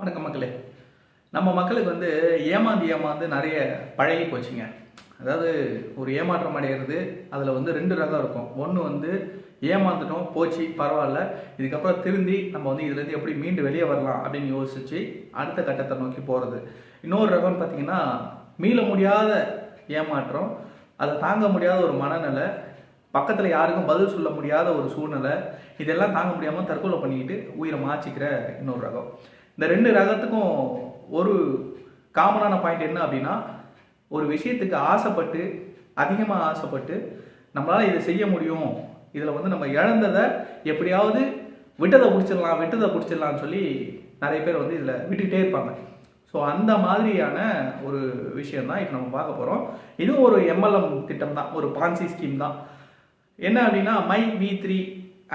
வணக்கம் மக்களே. நம்ம மக்களுக்கு வந்து ஏமாந்து ஏமாந்து நிறைய பழகி போச்சுங்க. அதாவது ஒரு ஏமாற்றம் அடைகிறது அதில் வந்து ரெண்டு ரகம் இருக்கும். ஒன்று வந்து ஏமாந்துட்டோம் போச்சு பரவாயில்ல. இதுக்கப்புறம் திருந்தி நம்ம வந்து இதுலேருந்து எப்படி மீண்டு வெளியே வரலாம் அப்படின்னு யோசிச்சு அடுத்த கட்டத்தை நோக்கி போகிறது இன்னொரு ரகம்னு பார்த்தீங்கன்னா மீள முடியாத ஏமாற்றம் அதை தாங்க முடியாத ஒரு மனநிலை பக்கத்தில் யாருக்கும் பதில் சொல்ல முடியாத ஒரு சூழ்நிலை இதெல்லாம் தாங்க முடியாமல் தற்கொலை பண்ணிக்கிட்டு உயிரை மாச்சிக்கிற இன்னொரு ரகம். இந்த ரெண்டு ரகத்துக்கும் ஒரு காமனான பாயிண்ட் என்ன அப்படின்னா ஒரு விஷயத்துக்கு ஆசைப்பட்டு அதிகமாக ஆசைப்பட்டு நம்மளால் இதை செய்ய முடியும். இதில் வந்து நம்ம இழந்ததை எப்படியாவது விட்டதை பிடிச்சிடலாம் விட்டதை பிடிச்சிடலாம்னு சொல்லி நிறைய பேர் வந்து இதில் விட்டுக்கிட்டே இருப்பாங்க. ஸோ அந்த மாதிரியான ஒரு விஷயம் தான் இப்போ நம்ம பார்க்க போகிறோம் இதுவும் ஒரு எம்எல்எம் திட்டம் தான் ஒரு பான்சி ஸ்கீம் தான். என்ன அப்படின்னா மை வி த்ரீ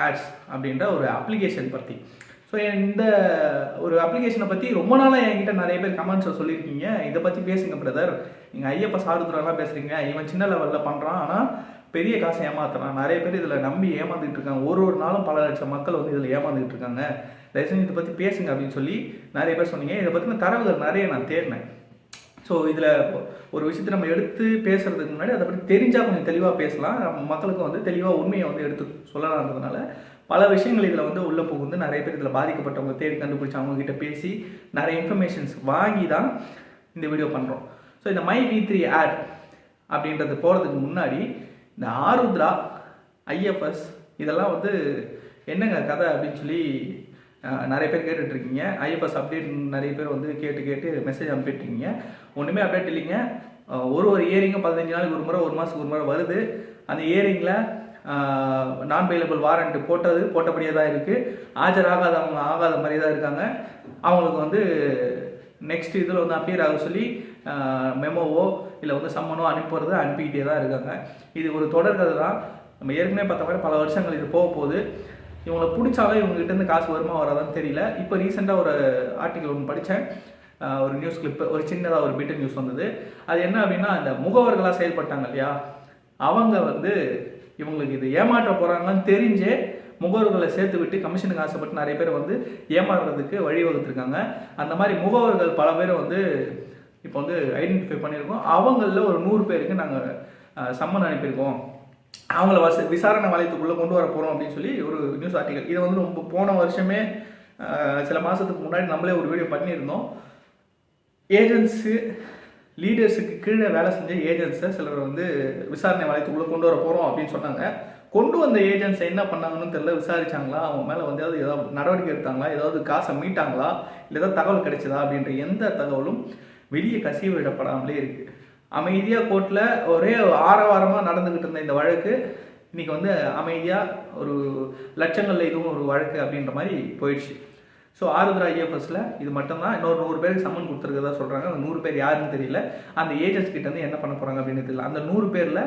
ஆட்ஸ் அப்படின்ற ஒரு அப்ளிகேஷன் பற்றி ஸோ இந்த ஒரு அப்ளிகேஷனை பற்றி ரொம்ப நாளாக என்கிட்ட நிறைய பேர் கமெண்ட்ஸில் சொல்லியிருக்கீங்க. இதை பற்றி பேசுங்க பிரதர் நீங்கள் ஐயப்ப சாருதுரெல்லாம் பேசுகிறீங்க இவன் சின்ன லெவலில் பண்ணுறான் ஆனால் பெரிய காசை ஏமாத்துறான். நிறைய பேர் இதில் நம்பி ஏமாந்துட்டு இருக்காங்க. ஒரு ஒரு நாளும் பல லட்சம் மக்கள் வந்து இதில் ஏமாந்துட்டு இருக்காங்க. தயவுசெய்து இதை பற்றி பேசுங்க அப்படின்னு சொல்லி நிறைய பேர் சொன்னீங்க. இதை பற்றின தரவுகள் நிறைய நான் தேடினேன். ஸோ இதில் ஒரு விஷயத்தை நம்ம எடுத்து பேசுறதுக்கு முன்னாடி அதை பற்றி தெரிஞ்சால் கொஞ்சம் தெளிவாக பேசலாம். நம்ம மக்களுக்கு வந்து தெளிவாக உண்மையை வந்து எடுத்து சொல்லலான்றதுனால பல விஷயங்கள் இதில் வந்து உள்ளே புகுந்து நிறைய பேர் இதில் பாதிக்கப்பட்டவங்க தேடி கண்டுபிடிச்சி அவங்க கிட்ட பேசி நிறைய இன்ஃபர்மேஷன்ஸ் வாங்கி தான் இந்த வீடியோ பண்ணுறோம் ஸோ இந்த மை வி த்ரீ ஆட் அப்படின்றது போகிறதுக்கு முன்னாடி இந்த ஆருத்ரா ஐஎஃப்எஸ் இதெல்லாம் வந்து என்னங்க கதை அப்படின்னு சொல்லி நிறைய பேர் கேட்டுட்ருக்கீங்க. ஐஎஃப்எஸ் அப்டேட் நிறைய பேர் வந்து கேட்டு கேட்டு மெசேஜ் அனுப்பிட்டுருக்கீங்க ஒன்றுமே அப்டேட் இல்லைங்க. ஒரு ஒரு இயரிங்கும் பதினஞ்சு நாளைக்கு ஒரு முறை ஒரு மாதத்துக்கு ஒரு முறை வருது. அந்த இயரிங்கில் நான் பெயிலபிள் வாரண்ட் போட்டது போட்டபடியே தான் இருக்குது ஆஜராகாதவங்க ஆகாத மாதிரி தான் இருக்காங்க. அவங்களுக்கு வந்து நெக்ஸ்ட் இதில் வந்து அப்பியர் ஆக சொல்லி மெமோவோ இல்லை வந்து சம்மனோ அனுப்புறது அனுப்பிக்கிட்டே தான் இருக்காங்க. இது ஒரு தொடர்கதை தான். நம்ம ஏற்கனவே பார்த்த மாதிரி பல வருஷங்கள் இது போக போகுது. இவங்களை பிடிச்சாலும் இவங்ககிட்டருந்து காசு வருமா வராதான்னு தெரியல. இப்போ ரீசெண்டாக ஒரு ஆர்டிக்கல் ஒன்று படித்தேன் ஒரு நியூஸ் கிளிப் ஒரு சின்னதாக ஒரு பிட்டு நியூஸ் வந்தது. அது என்ன அப்படின்னா அந்த முகவர்களாக செயல்பட்டாங்க இல்லையா? அவங்க வந்து இவங்களுக்கு இது ஏமாற்ற போகிறாங்கன்னு தெரிஞ்சே முகவர்களை சேர்த்து விட்டு கமிஷனுக்கு ஆசைப்பட்டு நிறைய பேர் வந்து ஏமாறுறதுக்கு வழிவகுத்துருக்காங்க. அந்த மாதிரி முகவர்கள் பல பேர் வந்து இப்போ வந்து ஐடென்டிஃபை பண்ணியிருக்கோம். அவங்களில் ஒரு நூறு பேருக்கு நாங்கள் சம்மன் அனுப்பியிருக்கோம். அவங்கள வச விசாரணை வலயத்துக்குள்ளே கொண்டு வர போகிறோம் அப்படின்னு சொல்லி ஒரு நியூஸ் ஆர்டிகல் இதை வந்து ரொம்ப போன வருஷமே சில மாதத்துக்கு முன்னாடி நம்மளே ஒரு வீடியோ பண்ணியிருந்தோம். ஏஜென்ட்ஸு லீடர்ஸுக்கு கீழே வேலை செஞ்ச ஏஜென்ட்ஸை சிலர் வந்து விசாரணை வளையத்துக்குள்ளே கொண்டு வர போகிறோம் அப்படின்னு சொன்னாங்க. கொண்டு வந்த ஏஜென்ட்ஸ் என்ன பண்ணாங்கன்னு தெரியல விசாரிச்சாங்களா? அவங்க மேலே வந்து ஏதாவது ஏதாவது நடவடிக்கை எடுத்தாங்களா? ஏதாவது காசை மீட்டாங்களா? இல்லை ஏதாவது தகவல் கிடைச்சதா? அப்படின்ற எந்த தகவலும் வெளியே கசிவு விடப்படாமலே இருக்குது அமைதியாக கோர்ட்டில் ஒரே ஆரவாரமாக நடந்துக்கிட்டு இருந்த இந்த வழக்கு இன்றைக்கி வந்து அமைதியாக ஒரு லட்சங்களில் இதுவும் ஒரு வழக்கு அப்படின்ற மாதிரி போயிடுச்சு. ஸோ ஆருத்ரா ஐஎஃப்எஸ்ல இது மட்டும்தான். இன்னொரு நூறு பேருக்கு சம்மன் கொடுத்துருக்கதா சொல்கிறாங்க அந்த நூறு பேர் யாருன்னு தெரியல. அந்த ஏஜென்ட்ஸ் கிட்ட வந்து என்ன பண்ண போகிறாங்க அப்படின்னு தெரியல. அந்த நூறு பேரில்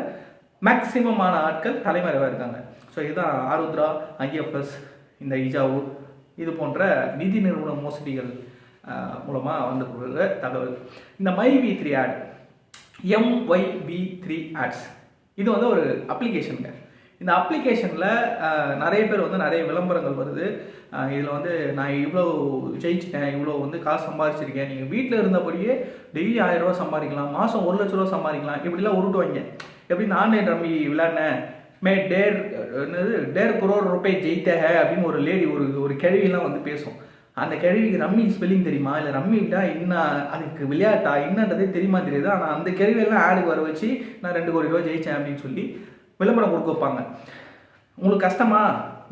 மேக்சிமமான ஆட்கள் தலைமறைவாக இருக்காங்க. ஸோ இதுதான் ஆருத்ரா ஐஎஃப்எஸ் இந்த இஜாவு இது போன்ற நிதி நிறுவன மோசடிகள் மூலமாக வந்து தகவல். இந்த my V three ad M Y V three ads இது வந்து ஒரு அப்ளிகேஷனுங்க இந்த அப்ளிகேஷனில் நிறைய பேர் வந்து நிறைய விளம்பரங்கள் வருது. இதில் வந்து நான் இவ்வளோ ஜெயிச்சிட்டேன் இவ்வளோ வந்து காசு சம்பாதிச்சிருக்கேன் நீங்கள் வீட்டில் இருந்தபடியே டெய்லி ஆயிரம் ரூபா சம்பாதிக்கலாம் மாதம் ஒரு லட்ச ரூபா சம்பாதிக்கலாம். இப்படிலாம் உருட்டுவாங்க. எப்படி ஆன்லைன் ரம்மி விளையாடினேன்? மே டேர் என்னது டேர் குரோர் ரூபாய் ஜெயித்த அப்படின்னு ஒரு லேடி ஒரு ஒரு கேள்வியெல்லாம் வந்து பேசும். அந்த கேள்விக்கு ரம்மி ஸ்பெல்லிங் தெரியுமா? இல்லை ரம்மிட்டா என்ன அதுக்கு விளையாட்டா? என்னன்றதே தெரியுமா தெரியுது? ஆனால் அந்த கேள்வியெல்லாம் ஆடுக்கு வர வச்சு நான் ரெண்டு கோடி ரூபா ஜெயித்தேன் அப்படின்னு சொல்லி விளம்பரம் கொடுக்க வைப்பாங்க. உங்களுக்கு கஷ்டமா?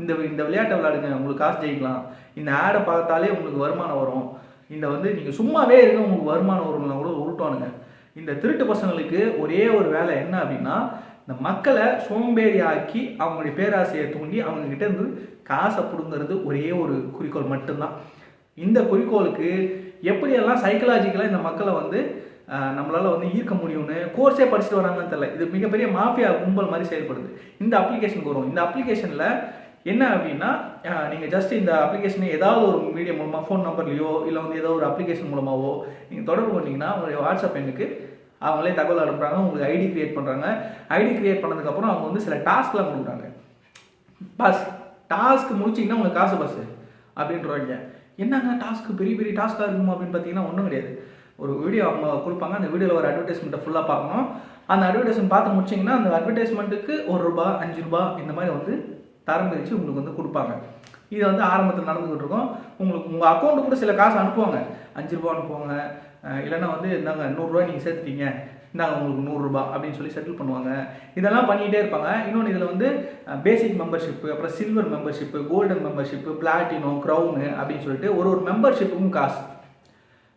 இந்த இந்த விளையாட்டை விளையாடுங்க. உங்களுக்கு காசு ஜெயிக்கலாம். இந்த ஆடை பார்த்தாலே உங்களுக்கு வருமானம் வரும். இந்த வந்து நீங்கள் சும்மாவே இருக்க உங்களுக்கு வருமானம் வரும்னா கூட உருட்டுவானுங்க. இந்த திருட்டு பசங்களுக்கு ஒரே ஒரு வேலை என்ன அப்படின்னா இந்த மக்களை சோம்பேறி ஆக்கி அவங்களுடைய பேராசையை தூண்டி அவங்க கிட்ட இருந்து காசை பிடுங்கிறது ஒரே ஒரு குறிக்கோள் மட்டும்தான். இந்த குறிக்கோளுக்கு எப்படியெல்லாம் சைக்கலாஜிக்கலாக இந்த மக்களை வந்து நம்மளால் வந்து ஈர்க்க முடியும்னு கோர்ஸே படிச்சுட்டு வராங்கன்னு தெரியல. இது மிகப்பெரிய மாஃபியா கும்பல் மாதிரி செயல்படுது. இந்த அப்ளிகேஷனுக்கு வரும். இந்த அப்ளிகேஷனில் என்ன அப்படின்னா நீங்கள் ஜஸ்ட் இந்த அப்ளிகேஷனை ஏதாவது ஒரு மீடியம் மூலமாக ஃபோன் நம்பர்லையோ இல்லை வந்து ஏதோ ஒரு அப்ளிகேஷன் மூலமாகவோ நீங்கள் தொடர்பு பண்ணிங்கன்னா உங்களுடைய வாட்ஸ்அப் எண்ணுக்கு அவங்களே தகவல் அனுப்புகிறாங்க உங்களுக்கு ஐடி கிரியேட் பண்ணுறாங்க ஐடி கிரியேட் பண்ணதுக்கப்புறம் அவங்க வந்து சில டாஸ்க்லாம் கொடுக்குறாங்க. பஸ் டாஸ்க் முடிச்சிங்கன்னா உங்களுக்கு காசு பஸ் அப்படின்றவங்க. என்னங்க டாஸ்க்கு பெரிய பெரிய டாஸ்க்காக இருக்குமா அப்படின்னு பார்த்தீங்கன்னா ஒன்றும் கிடையாது. ஒரு வீடியோ அவங்க கொடுப்பாங்க. அந்த வீடியோவில் ஒரு அட்வர்டைஸ்மெண்ட்டை ஃபுல்லாக பார்க்கணும். அந்த அட்வர்டைஸ்மெண்ட் பார்த்து முடிச்சிங்கன்னா அந்த அட்வர்டைஸ்மெண்ட்டுக்கு ஒரு ரூபா அஞ்சு ரூபா இந்த மாதிரி வந்து தரம் பிரித்து உங்களுக்கு வந்து கொடுப்பாங்க. இது வந்து ஆரம்பத்தில் நடந்துக்கிட்டு இருக்கோம். உங்களுக்கு உங்கள் அக்கௌண்ட்டு கூட சில காசு அனுப்புவாங்க. அஞ்சு ரூபா அனுப்புவாங்க. இல்லைன்னா வந்து இந்தாங்க நூறுரூவா நீங்கள் சேர்த்துட்டீங்க. இந்தாங்க உங்களுக்கு நூறுரூபா அப்படின்னு சொல்லி செட்டில் பண்ணுவாங்க. இதெல்லாம் பண்ணிகிட்டே இருப்பாங்க. இன்னொன்று இதில் வந்து பேசிக் மெம்பர்ஷிப்பு அப்புறம் silver membership golden membership platinum crown அப்படின்னு சொல்லிட்டு ஒரு ஒரு மெம்பர்ஷிப்புக்கும் காசு.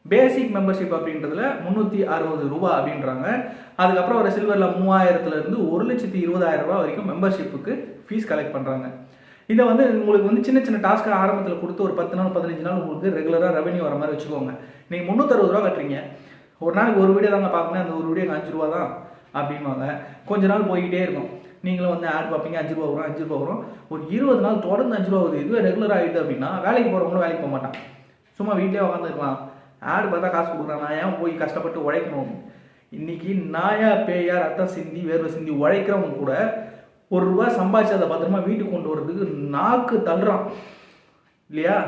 பேசிக் மெம்பர்ஷிப் அப்படின்றதுல முந்நூற்றி அறுபது ரூபா அப்படின்றாங்க. அதுக்கப்புறம் ஒரு சில்வரில் மூவாயிரத்துலேருந்து ஒரு லட்சத்தி இருபதாயிரம் ரூபா வரைக்கும் மெம்பர்ஷிப்புக்கு ஃபீஸ் கலெக்ட் பண்ணுறாங்க இதை வந்து உங்களுக்கு வந்து சின்ன சின்ன டாஸ்க்கு ஆரம்பத்தில் கொடுத்து ஒரு பத்து நாள் பதினஞ்சு நாள் உங்களுக்கு ரெகுலராக ரெவன்யூ வர மாதிரி வச்சுக்கோங்க. நீங்கள் முந்நூற்றறுபது ரூபா கட்டுறீங்க. ஒரு நாளைக்கு ஒரு வீடியோ தாங்க பார்க்கணும். அந்த ஒரு வீடியோ அஞ்சு ரூபா தான் அப்படின்வாங்க கொஞ்ச நாள் போய்கிட்டே இருக்கும். நீங்களும் வந்து ஆட் பார்ப்பீங்க. அஞ்சு ரூபா வரும் அஞ்சு ரூபா வரும். ஒரு இருபது நாள் தொடர்ந்து அஞ்சு ரூபா வருது இதுவே ரெகுலர் ஆகிடுது அப்படின்னா வேலைக்கு போகிறவங்களும் வேலைக்கு போக மாட்டான் சும்மா வீட்டிலே உட்காந்துருக்கலாம் ஆடு பார்த்தா காசு கொடுக்குறான் நான் ஏன் போய் கஷ்டப்பட்டு உழைக்கணும்? இன்னைக்கு நாயா பேயா ரத்தம் சிந்தி வேர்வை சிந்தி உழைக்கிறவங்க கூட ஒரு ரூபா சம்பாதிச்சு அதை பத்திரமா வீட்டுக்கு கொண்டு வரதுக்கு நாக்கு தள்ளுறான். இல்லையா?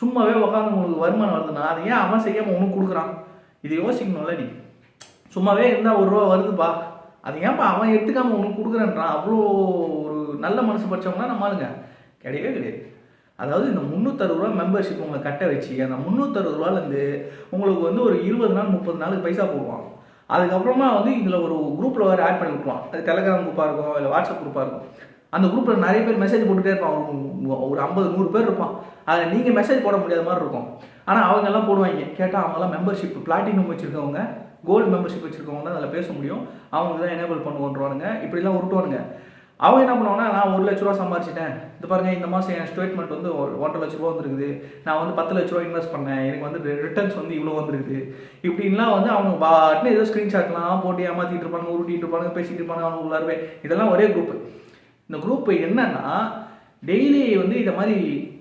சும்மாவே உட்காந்து உனக்கு வருமானம் வருதுன்னா அதை ஏன் அவன் செய்யாமல் உனக்கு கொடுக்குறான்? இதை யோசிக்கணும்ல நீ. சும்மாவே இருந்தால் ஒரு ரூபா வருதுப்பா. அது ஏன்ப்பா அவன் எடுத்துக்காம உனக்கு கொடுக்குறேன்றான்? அவ்வளோ ஒரு நல்ல மனசு படிச்சவங்களாம் நம்ம ஆளுங்க. கிடையவே கிடையாது. அதாவது இந்த முந்நூற்றறுபது ரூபா மெம்பர்ஷிப் உங்களை கட்ட வச்சு அந்த முந்நூற்றறுபது ரூபாலேருந்து உங்களுக்கு வந்து ஒரு இருபது நாள் முப்பது நாளுக்கு பைசா போடுவான். அதுக்கப்புறமா வந்து இதில் ஒரு குரூப்பில் வேறு ஆட் பண்ணி விட்ருவான் அது டெலகிராம் குரூப்பாக இருக்கும் இல்லை வாட்ஸ்அப் குரூப்பாக இருக்கும். அந்த குரூப்பில் நிறைய பேர் மெசேஜ் போட்டுகிட்டே இருப்பான். ஒரு- ஒரு ஐம்பது நூறு பேர் இருப்பான். அதில் நீங்கள் மெசேஜ் போட முடியாத மாதிரி இருக்கும். ஆனால் அவங்கெல்லாம் போடுவாங்க. கேட்டால் அவங்கெல்லாம் மெம்பர்ஷிப் பிளாட்டினம் வச்சுருக்கவங்க கோல்டு மெம்பர்ஷிப் வச்சுருக்கவங்க தான் அதில் பேச முடியும். அவங்க தான் எனேபிள் பண்ணுவோன்றவானுங்க. இப்படிலாம் உருட்டுவானுங்க. அவன் என்ன பண்ணுவாங்கன்னா நான் ஒரு லட்ச ரூபா சம்பாரிச்சிட்டேன். இது பாருங்க இந்த மாதம் என் ஸ்டேட்மெண்ட் வந்து ஒன்றரை லட்ச ரூபா வந்துருக்குது. நான் வந்து பத்து லட்ச ரூபா இன்வெஸ்ட் பண்ணேன். எனக்கு வந்து ரிட்டர்ன்ஸ் வந்து இவ்வளோ வந்துருக்குது. இப்படின்லாம் வந்து அவங்க பாட்டுன்னு ஏதோ ஸ்க்ரீன்ஷாட்லாம் போட்டு ஏமாற்றிட்டு இருப்பாங்க உருட்டிட்டு இருப்பாங்க பேசிட்டு இருப்பாங்க அவங்க உள்ளாரவே. இதெல்லாம் ஒரே குரூப் இந்த குரூப் என்னன்னா டெய்லி வந்து இதை மாதிரி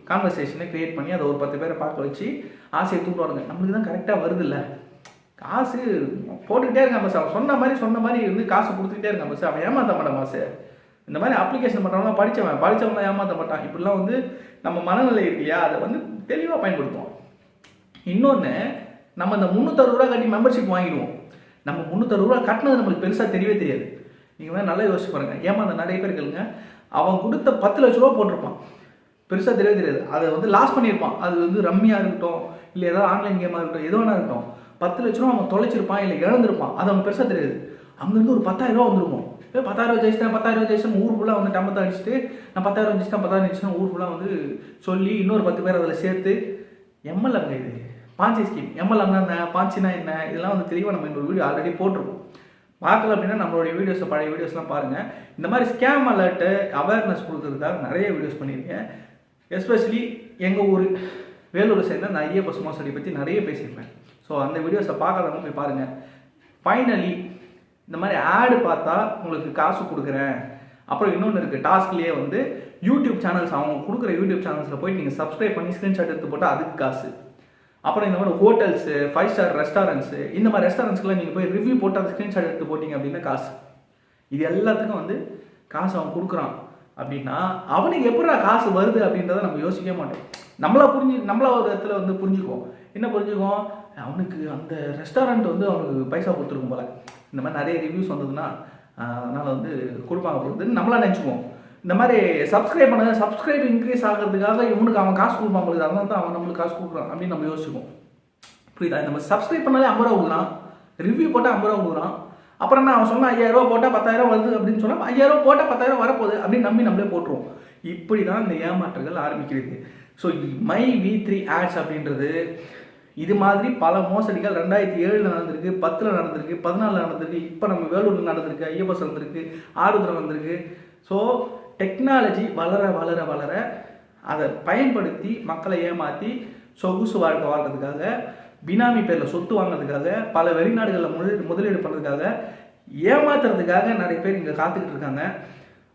கான்வர்சேஷனை கிரியேட் பண்ணி அதை ஒரு பத்து பேரை பார்க்க வச்சு ஆசையை தூண்டுவானுங்க. நம்மளுக்கு தான் கரெக்டாக வருது இல்லை. காசு போட்டுக்கிட்டே இருக்கான் பஸ் அவன் சொன்ன மாதிரி சொன்ன மாதிரி வந்து காசு கொடுத்துக்கிட்டே இருக்கான் பஸ் அவன் ஏமாத்த மாட்டான் மாசு இந்த மாதிரி அப்ளிகேஷன் பண்ணுறவங்க படித்தவன் படித்தவங்க ஏமாத்த மாட்டான். இப்படிலாம் வந்து நம்ம மனநிலை இருக்கு இல்லையா? அதை வந்து தெளிவாக பயன்படுத்துவோம். இன்னொன்று நம்ம இந்த முந்நூற்றறுபது ரூபா கட்டி மெம்பர்ஷிப் வாங்கிடுவோம். நம்ம முந்நூற்றறுபது ரூபா கட்டினது நம்மளுக்கு பெருசாக தெரியவே தெரியாது. நீங்கள் வேணால் நல்லா யோசிச்சு பாருங்க. ஏமாந்த நிறைய பேர் கேளுங்க அவன் கொடுத்த பத்து லட்ச ரூபா போட்டிருப்பான். பெருசாக தெரியவே தெரியாது. அதை வந்து லாஸ் பண்ணியிருப்பான். அது வந்து ரம்மியாக இருக்கட்டும் இல்லை ஏதாவது ஆன்லைன் கேமாக இருக்கட்டும் எது வேணா இருக்கட்டும். பத்து லட்ச ரூபா அவன் தொலைச்சிருப்பான் இல்லை இழந்திருப்பான். அது அவன் பெருசாக தெரியாது. அங்கேருந்து ஒரு பத்தாயிரம் ரூபா வந்துருக்கும் பத்தாயிரம் ஜெயிச்சிட்டேன் பத்தாயிரம் ஜெயிச்சேன் ஊர் ஃபுல்லாக வந்து டம்பத்தை அடிச்சுட்டு நான் பத்தாயிரம் ஜெயிச்சிட்டேன் பத்தாயிரம் ஜெயிச்சேன் ஊர் ஃபுல்லாக வந்து சொல்லி இன்னொரு பத்து பேர் அதில் சேர்த்து எம்எல்ஏங்க இது. பாஞ்சி ஸ்கீம் எம்எல்ஏம்னா என்ன? பாஞ்சினா என்ன? இதெல்லாம் வந்து தெளிவாக நம்ம இந்த வீடியோ ஆல்ரெடி போட்டிருக்கோம். பார்க்கல அப்படின்னா நம்மளுடைய வீடியோஸை பழைய வீடியோஸ்லாம் பாருங்கள் இந்த மாதிரி ஸ்கேம் அலர்ட்டு அவேர்னஸ் கொடுக்குறதுக்காக நிறைய வீடியோஸ் பண்ணியிருக்கேன் எஸ்பெஷலி எங்கள் ஊர் வேலூர் சேர்ந்த நான் ஐஎஃப்எஸ் மோசடி பற்றி நிறைய பேசியிருப்பேன். ஸோ அந்த வீடியோஸை பார்க்காதவங்க போய் பாருங்கள் ஃபைனலி இந்த மாதிரி ஆடு பார்த்தா உங்களுக்கு காசு கொடுக்குறேன். அப்புறம் இன்னொன்று இருக்குது டாஸ்க்லேயே வந்து யூடியூப் சேனல்ஸ் அவங்க கொடுக்குற யூடியூப் சேனல்ஸில் போய் நீங்கள் சப்ஸ்கிரைப் பண்ணி ஸ்க்ரீன்ஷாட் எடுத்து போட்டால் அதுக்கு காசு. அப்புறம் இந்த மாதிரி ஹோட்டல்ஸு ஃபைவ் ஸ்டார் ரெஸ்டாரண்ட்ஸு இந்த மாதிரி ரெஸ்டாரண்ட்ஸ்க்குலாம் நீங்கள் போய் ரிவ்யூ போட்டு அந்த ஸ்க்ரீன்ஷாட் எடுத்து போட்டிங்க அப்படின்னா காசு. இது எல்லாத்துக்கும் வந்து காசு அவன் கொடுக்குறான் அப்படின்னா அவனுக்கு எப்படிடா காசு வருது அப்படின்றத நம்ம யோசிக்கவே மாட்டோம். நம்மளா புரிஞ்சு நம்மளா ஒரு இடத்துல வந்து புரிஞ்சுக்குவோம். என்ன புரிஞ்சுக்குவோம்? அவனுக்கு அந்த ரெஸ்டாரண்ட் வந்து அவனுக்கு பைசா கொடுத்துருக்கும் போல. இந்த மாதிரி நிறைய ரிவ்யூஸ் வந்ததுன்னா அதனால் வந்து கொடுப்பாங்க போகுதுன்னு நம்மளாம் நினச்சிக்குவோம். இந்த மாதிரி சப்ஸ்கிரைப் பண்ண சப்ஸ்கிரைப் இன்க்ரீஸ் ஆகிறதுக்காக இவனுக்கு அவன் காசு கொடுப்பான் போகுது அதனால தான் அவன் நம்மளுக்கு காசு கொடுக்குறான் அப்படின்னு நம்ம யோசிச்சுக்கோம் புரியுதா? நம்ம சப்ஸ்கிரைப் பண்ணாலே ஐம்பது ரூபா கொடுக்குறான். ரிவ்யூ போட்டால் ஐம்பது ரூபா கொடுக்குறான். அப்புறம் என்ன அவன் சொன்னால் ஐயாயிரம் ரூபா போட்டால் பத்தாயிரம் வருது அப்படின்னு சொன்னால் ஐயாயிரம் ரூபா போட்டால் பத்தாயிரம் வரப்போகுது அப்படின்னு நம்பி நம்மளே போட்டுருவோம். இப்படி தான் இந்த ஏமாற்றங்கள் ஆரம்பிக்கிறது. So my V three ads அப்படின்றது இது மாதிரி பல மோசடிகள் ரெண்டாயிரத்தி ஏழில் நடந்திருக்கு பத்தில் நடந்திருக்கு பதினாலில் நடந்திருக்கு இப்போ நம்ம வேலூரில் நடந்திருக்கு ஐஎஃப்எஸ் நடந்திருக்கு ஆடுதுறை வந்திருக்கு. ஸோ டெக்னாலஜி வளர வளர வளர அதை பயன்படுத்தி மக்களை ஏமாற்றி சொகுசு வாழ்க்கை வாழ்றதுக்காக பினாமி பேரில் சொத்து வாங்கிறதுக்காக பல வெளிநாடுகளில் முதலீடு முதலீடு பண்ணுறதுக்காக ஏமாத்துறதுக்காக நிறைய பேர் இங்கே காத்துக்கிட்டு இருக்காங்க.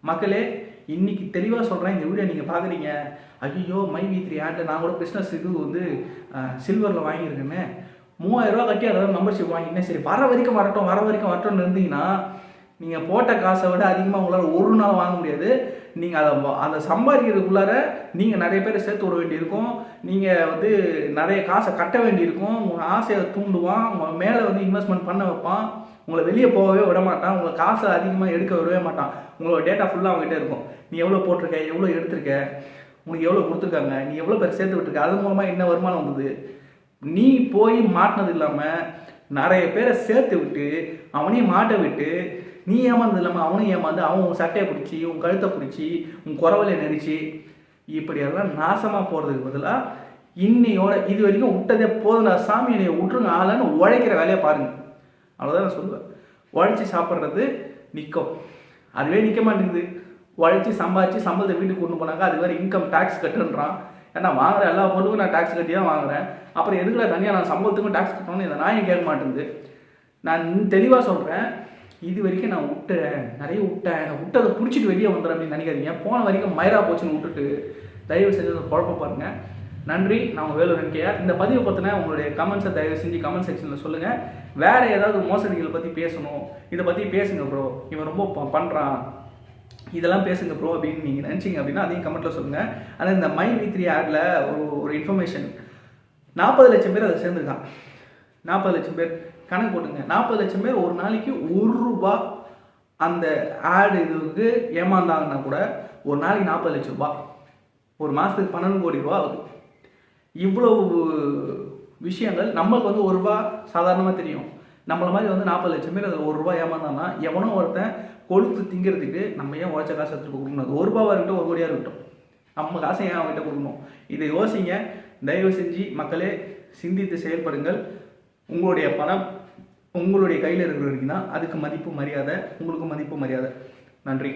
மக்களே இன்னைக்கு தெளிவாக சொல்கிறேன் இந்த வீடியோ நீங்கள் பார்க்குறீங்க ஐயோ மை வி த்ரீ ஆண்டில் நான் கூட பிஸ்னஸ் இது வந்து சில்வரில் வாங்கியிருக்கேன்னு மூவாயிரம் ரூபா கட்டி அதாவது மெம்பர்ஷிப் வாங்கினேன் சரி வர வரைக்கும் வரட்டும் வர வரைக்கும் வரட்டும்னு இருந்தீங்கன்னா நீங்கள் போட்ட காசை விட அதிகமாக உங்களால் ஒரு நாள் வாங்க முடியாது. நீங்கள் அதை அதை சம்பாதிக்கிறதுக்குள்ளார நீங்கள் நிறைய பேரை சேர்த்து விட வேண்டியிருக்கும். நீங்கள் வந்து நிறைய காசை கட்ட வேண்டியிருக்கும். உங்கள் ஆசையை தூண்டுவான். உங்கள் மேலே வந்து இன்வெஸ்ட்மெண்ட் பண்ண வைப்பான். உங்களை வெளியே போகவே விட மாட்டான். உங்களை காசை அதிகமாக எடுக்க விடவே மாட்டான். உங்களோட டேட்டா ஃபுல்லாக அவங்ககிட்ட இருக்கும். நீ எவ்வளோ போட்டிருக்க? எவ்வளோ எடுத்திருக்க? உனக்கு எவ்வளோ கொடுத்துருக்காங்க? நீ எவ்வளோ பேர் சேர்த்து விட்டுருக்க? அது மூலமாக என்ன வருமானம் வந்தது? நீ போய் மாட்டினது இல்லாமல் நிறைய பேரை சேர்த்து விட்டு அவனையும் மாட்ட விட்டு நீ ஏமாந்தது இல்லாமல் அவனும் ஏமாந்து அவன் உன் சட்டையை பிடிச்சி உன் கழுத்தை பிடிச்சி உன் குறவலை நெரிச்சு இப்படியெல்லாம் நாசமாக போகிறதுக்கு பதிலாக இன்னையோட இது வரைக்கும் விட்டதே போதும். சாமி என்னை விட்டுருங்க ஆளுன்னு உழைக்கிற வேலையை பாருங்கள் அவ்வளோதான் நான் சொல்லுவேன். உழைச்சி சாப்பிட்றது நிற்கும் அதுவே நிற்க மாட்டேங்குது. உழைச்சி சம்பாதிச்சு சம்பளத்தை வீட்டுக்கு கொண்டு போனாங்க அது வேறு இன்கம் டேக்ஸ் கட்டுன்றான். ஏன்னா வாங்குற எல்லா பொருளுக்கும் நான் டேக்ஸ் கட்டி தான் வாங்குறேன். அப்புறம் எதுக்குள்ள தனியாக நான் சம்பளத்துக்கும் டேக்ஸ் கட்டணும்னு இதை நான் ஏன் கேட்க மாட்டேங்குது. நான் தெளிவாக சொல்கிறேன் இது வரைக்கும் நான் விட்டேன் நிறைய விட்டேன் நான் விட்டதை பிடிச்சிட்டு வெளியே வந்துடுறேன் அப்படின்னு நினைக்காதீங்க. போன வரைக்கும் மயிரா போச்சுன்னு விட்டுட்டு தயவு செஞ்சு அதை குழப்ப பாருங்க. நன்றி நான் உங்கள் வேலூர் என்கேஆர் இந்த பதிவை பற்றின உங்களுடைய கமெண்ட்ஸை தயவு செஞ்சு கமெண்ட் செக்ஷனில் சொல்லுங்கள் வேறு ஏதாவது மோசடிகளை பற்றி பேசணும். இதை பற்றி பேசுங்க ப்ரோ இவன் ரொம்ப பண்ணுறான் இதெல்லாம் பேசுங்க ப்ரோ அப்படின்னு நீங்கள் நினச்சிங்க அப்படின்னா அதையும் கமெண்ட்டில் சொல்லுங்கள் ஆனால் இந்த மை வி த்ரீ ஆடில் ஒரு ஒரு இன்ஃபர்மேஷன் நாற்பது லட்சம் பேர் அதை சேர்ந்துருக்கான். நாற்பது லட்சம் பேர். கணக்கு போட்டுங்க நாற்பது லட்சம் பேர் ஒரு நாளைக்கு ஒரு ரூபா அந்த ஆடு இதுக்கு ஏமாந்தாங்கன்னா கூட ஒரு நாளைக்கு நாற்பது லட்சம் ரூபாய் ஒரு மாதத்துக்கு பன்னெண்டு கோடி ரூபா ஆகுது. இவ்வளவு விஷயங்கள் நம்மளுக்கு வந்து ஒரு ரூபா சாதாரணமாக தெரியும். நம்மள மாதிரி வந்து நாற்பது லட்சம் பேர் அதில் ஒரு ரூபா ஏமாந்தான்னா எவனோ ஒருத்தன் கொழுத்து திங்கிறதுக்கு நம்ம ஏன் உழைச்ச காசு எடுத்துகிட்டு கொடுக்கணும்? அது ஒரு ரூபாவாக இருக்கட்டும் ஒரு கோடியாக இருக்கட்டும். நம்ம காசை ஏன் அவங்ககிட்ட கொடுக்கணும்? இதை யோசிங்க. தயவு செஞ்சு மக்களே சிந்தித்து செயல்படுங்கள். உங்களுடைய பணம் உங்களுடைய கையில் இருக்கிற வரைக்கும் தான் அதுக்கு மதிப்பு மரியாதை உங்களுக்கு மதிப்பு மரியாதை. நன்றி.